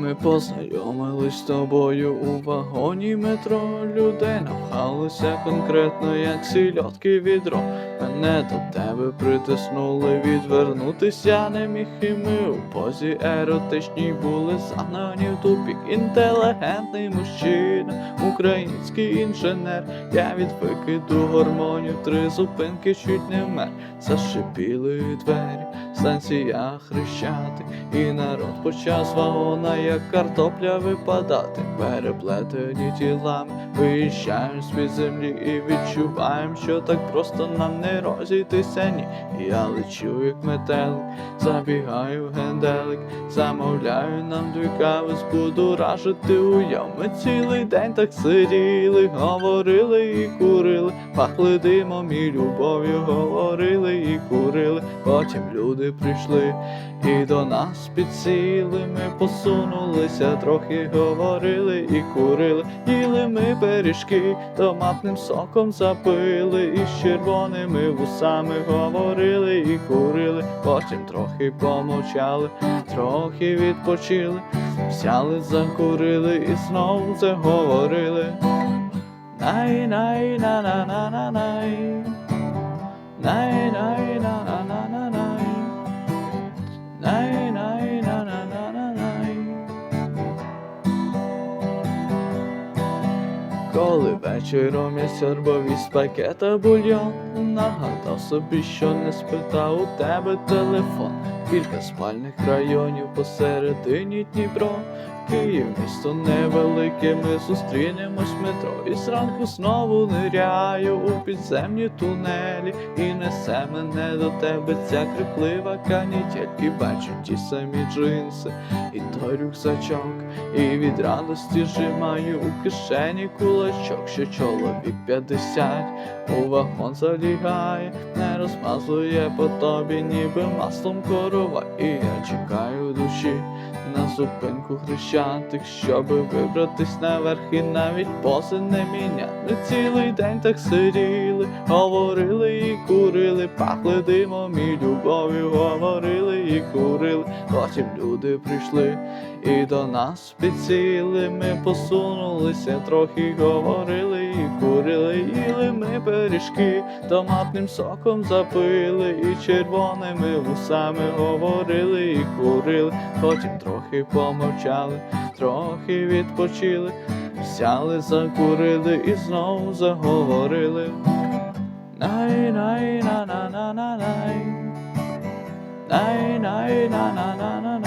Ми познайомились з тобою у вагоні метро. Людей напхалося конкретно, як сільотки відро. Мене до тебе притиснули, відвернутися не міг і ми у позі еротичній були загнані в тупік. Інтелігентний мужчина, український інженер. Я від викиду гормонів три зупинки чуть не вмер. Зашипіли двері, станція хрещати, і народ почав з вагона, як картопля випадати. Переплетені тілами, виїжджаємо з-під землі і відчуваємо, що так просто нам не розійтися ні. Я лечу, як метелик, забігаю в генделик, замовляю нам дві кави, буду ражити уяв. Ми цілий день так сиділи, говорили і курили, пахли димом і любов'ю, говорили. Потім люди прийшли і до нас підсіли. Ми посунулися, трохи говорили і курили. Їли ми пиріжки, томатним соком запили, і з червоними вусами говорили і курили. Потім трохи помовчали, трохи відпочили. Взяли, закурили і знову заговорили. Най Коли вечором я сьорбав пакета бульйон Нагадав собі, що не спитав у тебе телефон Кілька спальних районів посередині Дніпро. Київ місто невелике, ми зустрінемось в метро. І зранку знову ниряю у підземні тунелі. І несе мене до тебе ця криплива канітель І бачу ті самі джинси, і той рюкзачок І від радості жимаю у кишені кулачок Що чоловік 50 у вагон залігає Не розмазує по тобі, ніби маслом корова І я чекаю душі на зупинку хрещатих, щоби вибратись наверх і навіть пози не міняли. Цілий день так сиділи, говорили і курили, пахли димом і любов'ю, говорили і курили. Потім люди прийшли і до нас підсіли. Ми посунулися, трохи говорили і курили, їли ми пиріжки, томатним соком запили, і червоними вусами говорили і курили. Потім трохи помовчали, трохи відпочили, взяли, закурили і знову заговорили. Най най на на на на най Най най на на на на